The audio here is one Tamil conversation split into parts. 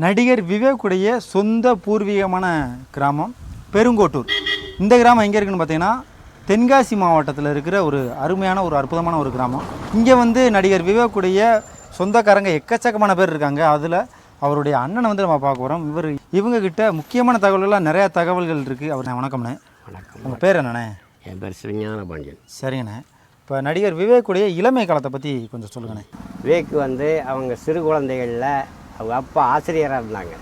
நடிகர் விவேக்குடைய சொந்த பூர்வீகமான கிராமம் பெருங்கோட்டூர். இந்த கிராமம் எங்கே இருக்குன்னு பார்த்தீங்கன்னா தென்காசி மாவட்டத்தில் இருக்கிற ஒரு அருமையான ஒரு அற்புதமான ஒரு கிராமம். இங்கே வந்து நடிகர் விவேக்குடைய சொந்தக்காரங்க எக்கச்சக்கமான பேர் இருக்காங்க. அதில் அவருடைய அண்ணனை வந்து நம்ம பார்க்க போகிறோம் இவர் இவங்க கிட்ட முக்கியமான தகவல்கள்லாம் நிறையா தகவல்கள் இருக்குது அவர் வணக்கம்ண்ணே. வணக்கம். உங்கள் பேர் என்னண்ணே? என் பேர் சிவஞான பாண்டியன். சரிங்கண்ணே. இப்போ நடிகர் விவேக்குடைய இளமை காலத்தை பற்றி கொஞ்சம் சொல்லுங்கண்ணே. விவேக் வந்து அவங்க சிறு குழந்தைகளில் அவங்க அப்பா ஆசிரியராக இருந்தாங்க.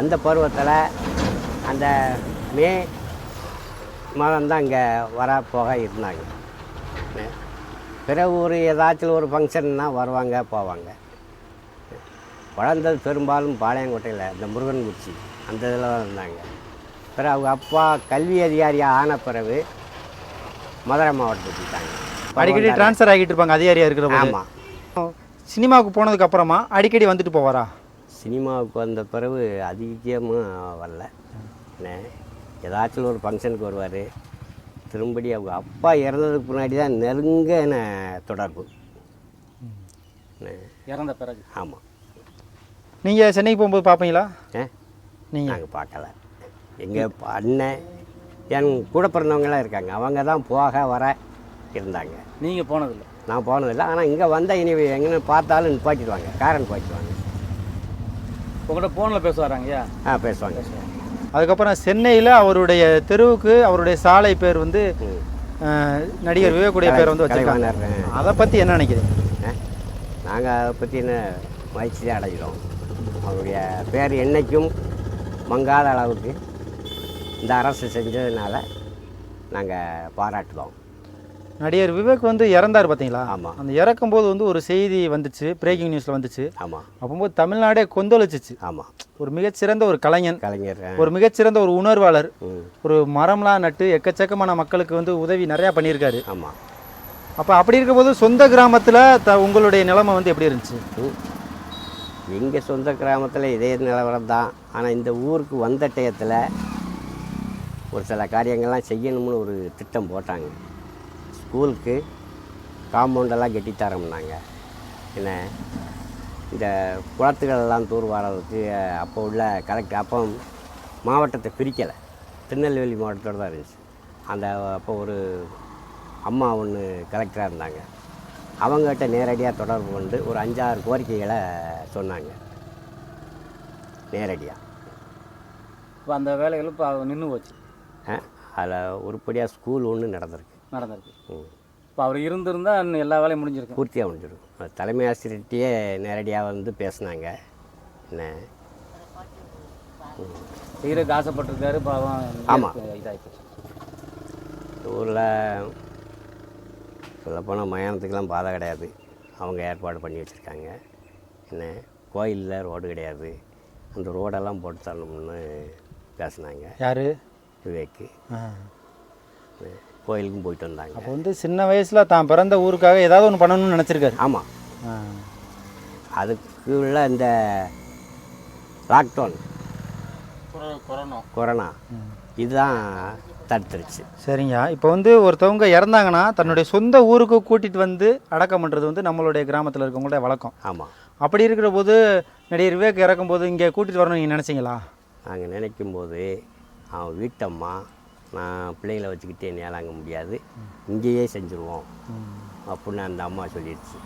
அந்த பருவத்தில் அந்த மே மாதம் தான் இங்கே வர போக இருந்தாங்க. பிறகு ஒரு ஏதாச்சும் ஒரு ஃபங்க்ஷன்னா வருவாங்க போவாங்க. வளர்ந்தது பெரும்பாலும் பாளையங்கோட்டையில் இந்த முருகன்குச்சி அந்த இதில் தான் இருந்தாங்க. பிறகு அவங்க அப்பா கல்வி அதிகாரியாக ஆன பிறகு மதுரை மாவட்டத்துக்கு போயிட்டாங்க. அடிக்கடி டிரான்ஸ்ஃபர் ஆகிட்டு இருப்பாங்க அதிகாரியாக இருக்கிற ஆமாம் சினிமாவுக்கு போனதுக்கு அப்புறமா அடிக்கடி வந்துட்டு போவாரா? சினிமாவுக்கு வந்த பிறகு அதிகமாக வரல. என்ன ஏதாச்சும் ஒரு ஃபங்க்ஷனுக்கு வருவார். திரும்படி அவங்க அப்பா இறந்ததுக்கு முன்னாடி தான் நெருங்கின தொடர்பு. இறந்த பிறகு. ஆமாம் நீங்கள் சென்னைக்கு போகும்போது பார்ப்பீங்களா ஏ? நீங்கள் நாங்கள் பார்க்கல எங்கள் அண்ணன் என் கூட பிறந்தவங்களாம் இருக்காங்க. அவங்க தான் போக வர இருந்தாங்க. நீங்கள் போனதில்லை. நான் போனதில்லை ஆனால் இங்கே வந்தால் இனி எங்கே பார்த்தாலும் நிப்பாட்டிடுவாங்க காரை நிப்பாட்டிடுவாங்க உங்கள்கிட்ட ஃபோனில் பேசுவாராங்கய்யா ஆ பேசுவாங்க. அதுக்கப்புறம் சென்னையில் அவருடைய தெருவுக்கு அவருடைய சாலை பேர் வந்து நடிகர் விவேக்குடைய பேர் வந்து வச்சிருக்காங்க. அதை பற்றி என்ன நினைக்கிறீங்க? நாங்கள் அதை பற்றி என்ன மகிழ்ச்சி அடைகிறோம். அவருடைய பேர் என்னைக்கும் மங்காத அளவுக்கு இந்த அரசு செஞ்சதுனால நாங்கள் பாராட்டுறோம். நடிகர் விவேக் வந்து இறந்தார் பார்த்தீங்களா ஆமாம் அந்த இறக்கும்போது வந்து ஒரு செய்தி வந்துச்சு பிரேக்கிங் நியூஸில் வந்துச்சு. ஆமாம் அப்போது தமிழ்நாடே கொந்தளிச்சிச்சு. ஆமாம் ஒரு மிகச்சிறந்த ஒரு கலைஞன் கலைஞர் ஒரு மிகச்சிறந்த ஒரு உணர்வாளர் ஒரு மரம்லாம் நட்டு எக்கச்சக்கமான மக்களுக்கு வந்து உதவி நிறையா பண்ணியிருக்காரு. ஆமாம் அப்போ அப்படி இருக்கும்போது சொந்த கிராமத்தில் த உங்களுடைய நிலைமை வந்து எப்படி இருந்துச்சு? எங்கள் சொந்த கிராமத்தில் இதே நிலவரம் தான். ஆனால் இந்த ஊருக்கு வந்த டயத்தில் ஒரு சில காரியங்கள்லாம் செய்யணும்னு ஒரு திட்டம் போட்டாங்க. ஸ்கூலுக்கு காம்பவுண்டெல்லாம் கட்டி தரோம்னாங்க. என்ன? இந்த குளத்துகள் எல்லாம் தூர் வாரதுக்கு அப்போ உள்ள கலெக்டர் அப்போ மாவட்டத்தை பிரிக்கலை. திருநெல்வேலி மாவட்டத்தோடு தான் இருந்துச்சு. அந்த அப்போ ஒரு அம்மா ஒன்று கலெக்டராக இருந்தாங்க. அவங்ககிட்ட நேரடியாக தொடர்பு கொண்டு ஒரு அஞ்சாறு கோரிக்கைகளை சொன்னாங்க. நேரடியாக இப்போ அந்த வேலைகள் இப்போ நின்று போச்சு. அதில் உருப்படியாக ஸ்கூல் ஒன்று நடந்திருக்கு. நடந்திருக்கு. ம். இப்போ அவர் இருந்திருந்தா இன்னும் எல்லா வேலையும் முடிஞ்சிருக்கும். பூர்த்தியாக முடிஞ்சிடும் தலைமை ஆசிரியர்கிட்டயே நேரடியாக வந்து பேசுனாங்க. என்ன? செய்கிறதுக்கு ஆசைப்பட்டிருக்காரு பாவம். ஆமா. இதாகிப்போச்சு இந்த ஊரில் சொல்லப்போனால் மயானத்துக்கெல்லாம் பாதை கிடையாது. அவங்க ஏற்பாடு பண்ணி வச்சுருக்காங்க. என்ன? கோயிலில் ரோடு கிடையாது. அந்த ரோடெல்லாம் போட்டு தரணும்னு பேசுனாங்க. யார்? விவேக்கு. கோயிலுக்கும் போயிட்டு வந்தாங்க. அப்போ வந்து சின்ன வயசில் தான் பிறந்த ஊருக்காக ஏதாவது ஒன்று பண்ணணும்னு நினச்சிருக்காரு. ஆமாம் அதுக்கு உள்ள இந்த லாக்டவுன் கொரோனா. கொரோனா. இதுதான் தடுத்துருச்சு. சரிங்க. இப்போ வந்து ஒருத்தவங்க இறந்தாங்கன்னா தன்னுடைய சொந்த ஊருக்கு கூட்டிகிட்டு வந்து அடக்கம் பண்ணுறது வந்து நம்மளுடைய கிராமத்தில் இருக்கவங்களுடைய வழக்கம். ஆமாம் அப்படி இருக்கிற போது நடிகர் விவேக் இறக்கும்போது இங்கே கூட்டிகிட்டு வரணும்னு நீங்கள் நினச்சிங்களா? நாங்கள் நினைக்கும்போது அவன் வீட்டம்மா நான் பிள்ளைங்களை வச்சுக்கிட்டு என்னால் அங்கே முடியாது. இங்கேயே செஞ்சுருவோம். அப்படின்னு அந்த அம்மா சொல்லிடுச்சு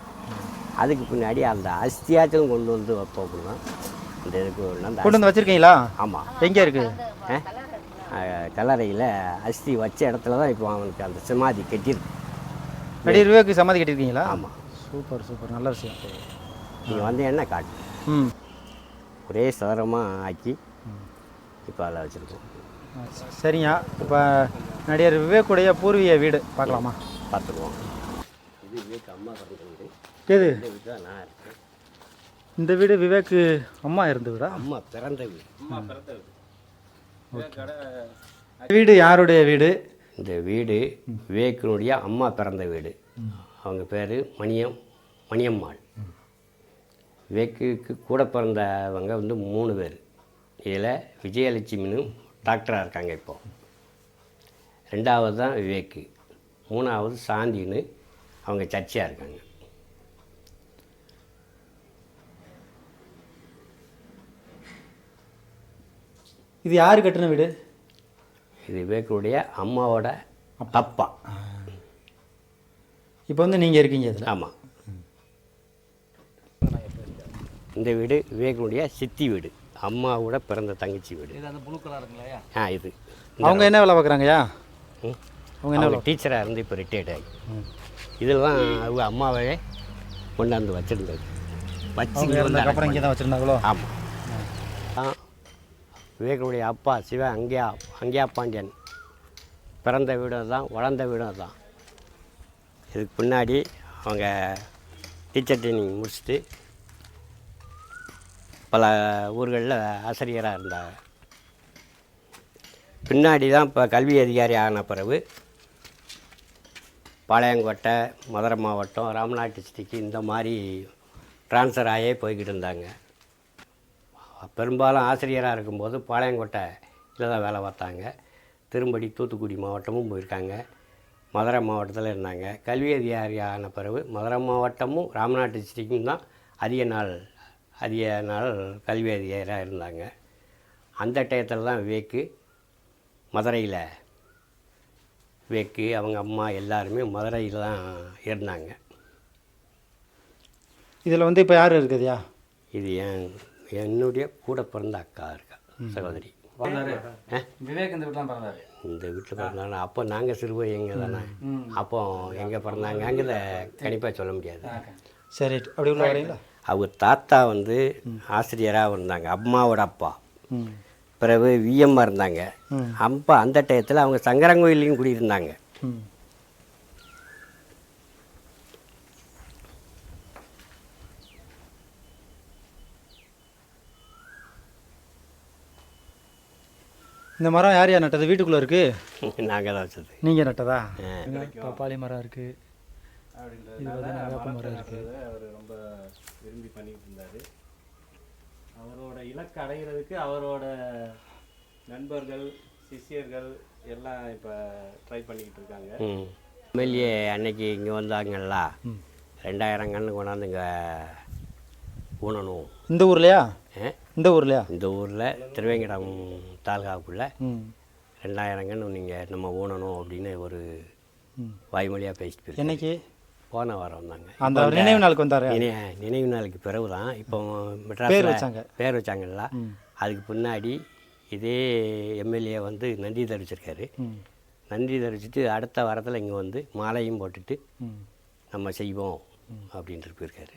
அதுக்கு பின்னாடி அந்த அஸ்தியாச்சும் கொண்டு வந்து வைப்போம் அப்படின்னா இந்த இதுக்கு கொண்டு வந்து வச்சுருக்கீங்களா? ஆமாம் எங்கே இருக்குது கல்லறையில் அஸ்தி வச்ச இடத்துல தான் இப்போ அவனுக்கு அந்த சமாதி கட்டியிருக்கு. நடிகர் விவேக்கு சமாதி கட்டியிருக்கீங்களா? ஆமாம் சூப்பர் சூப்பர். நல்ல விஷயம். நீங்கள் வந்து என்ன காட்டு? ஒரே சதுரமாக ஆக்கி இப்போ அதில் வச்சுருக்கோம். சரிங்க. இப்போ நடிகர் விவேக்குடைய பூர்வீக வீடு பார்க்கலாமா? பார்த்துக்குவோம். இது விவேக் அம்மா பிறந்த வீடு. எது? இந்த வீடு தான் நான் இருக்கேன். இந்த வீடு விவேக்கு அம்மா இருந்து வீடா? அம்மா பிறந்த வீடு. அம்மா பிறந்த வீடு. வீடு யாருடைய வீடு? இந்த வீடு விவேக்கினுடைய அம்மா பிறந்த வீடு. அவங்க பேர் மணியம் மணியம்மாள். விவேக்குக்கு கூட பிறந்தவங்க வந்து மூணு பேர். இதில் விஜயலட்சுமின்னு டாக்டராக இருக்காங்க இப்போ. ரெண்டாவது தான் விவேக்கு மூணாவது சாந்தின்னு அவங்க சர்ச்சையாக இருக்காங்க. இது யார் கட்டின வீடு? இது விவேக்குடைய அம்மாவோட அப்பா. இப்போ வந்து நீங்கள் இருக்கீங்க இதில். ஆமாம் இந்த வீடு விவேகனுடைய சித்தி வீடு. அம்மாவோட பிறந்த தங்கச்சி வீடு. இது அந்த ப்ளூ கலருங்களா ஆ இது. அவங்க என்ன வேலை பார்க்குறாங்கய்யா ம். அவங்க என்ன அவங்க டீச்சராக இருந்து இப்போ ரிட்டையர்ட் ஆகி. இதில் தான் அவங்க அம்மாவே கொண்டாந்து வச்சுருந்தது வச்சு அவங்க இங்க வந்து இறந்ததுக்கப்புறம் இங்கே தான் வச்சுருந்தாங்களோ? ஆமாம் விவேகனுடைய அப்பா சிவ அங்கேயா அங்கேயா பாண்டியன். பிறந்த வீடும் தான் வளர்ந்த வீடும் தான் இதுக்கு பின்னாடி அவங்க டீச்சர் ட்ரைனிங் முடிச்சுட்டு பல ஊர்களில் ஆசிரியராக இருந்தாங்க. பின்னாடி தான் இப்போ கல்வி அதிகாரி ஆன பிறகு பாளையங்கோட்டை மதுரை மாவட்டம் ராமநாட்டு டிஸ்ட்ரிக்கு இந்த மாதிரி ட்ரான்ஸ்ஃபர் ஆகியே போய்கிட்டு இருந்தாங்க. பெரும்பாலும் ஆசிரியராக இருக்கும்போது பாளையங்கோட்டையில் தான் வேலை பார்த்தாங்க. திரும்படி தூத்துக்குடி மாவட்டமும் போயிருக்காங்க. மதுரை மாவட்டத்தில் இருந்தாங்க. கல்வி அதிகாரி ஆன பிறகு மதுரை மாவட்டமும் ராமநாட்டு டிஸ்ட்ரிக்கும் தான் அதிக நாள் அதிக நாள் கல்வி அதிகாரியாக இருந்தாங்க. அந்த டயத்தில் தான் விவேக்கு மதுரையில் விவேக்கு அவங்க அம்மா எல்லாருமே மதுரையில் தான் இருந்தாங்க. இதில் வந்து இப்போ யார் இருக்குதுயா இது என் என்னுடைய கூட பிறந்த அக்கா இருக்கா சகோதரி. ஆ? விவேக் இந்த வீட்டில் பிறந்தாரு. இந்த வீட்டில் பிறந்தாங்க அப்போ நாங்கள் சிறுவை எங்கே தானே? அப்போ எங்கே பிறந்தாங்க அங்கே கண்டிப்பாக சொல்ல முடியாது. சரி அப்படி உள்ள வரீங்களா? அவர் தாத்தா வந்து ஆசிரியராக இருந்தாங்க. அம்மாவோட அப்பா. ம் பிறகு விஎம்மாக இருந்தாங்க. ம். அப்போ அந்த டயத்தில் அவங்க சங்கரங்கோயிலையும் குடியிருந்தாங்க. ம் இந்த மரம் யார் யார் நட்டது? வீட்டுக்குள்ளே இருக்குது நாங்கள் தான் வச்சது. நீங்கள் நட்டதா. பப்பாளி மரம் இருக்குது இது வந்து மரம் இருக்குது அவர் ரொம்ப விரும்பி பண்ணிட்டு இருந்தார். அவரோட இலக்கு அடைகிறதுக்கு அவரோட நண்பர்கள் சிஷ்யர்கள் எல்லாம் இப்போ ட்ரை பண்ணிக்கிட்டு இருக்காங்க. எம்எல்ஏ அன்னைக்கு இங்கே வந்தாங்கல்ல? ரெண்டாயிரம் கன்று கொண்டாந்து இங்கே ஊனணும். இந்த ஊர்லையா? ஆ? இந்த ஊர்லையா? இந்த ஊரில் திருவேங்கடம் தாலுகாவுக்குள்ளே ரெண்டாயிரம் கன்று நீங்கள் நம்ம ஊனணும் அப்படின்னு ஒரு. வாய்மொழியாக பேசிட்டு. என்னைக்கு? போன வாரம் வந்தாங்க அந்த நினைவு நாளுக்கு வந்தார்? நினை நினைவு நாளுக்கு பிறகு தான் இப்போ பேர் மெட்ராஸில் வச்சாங்க. பேர் வச்சாங்கல்ல. அதுக்கு பின்னாடி இதே எம்எல்ஏ வந்து நன்றி தெரிவிச்சிருக்காரு. ம். நன்றி தெரிவிச்சிட்டு அடுத்த வாரத்தில் இங்கே வந்து மாலையும் போட்டுட்டு நம்ம செய்வோம் அப்படின்ட்டு போயிருக்காரு.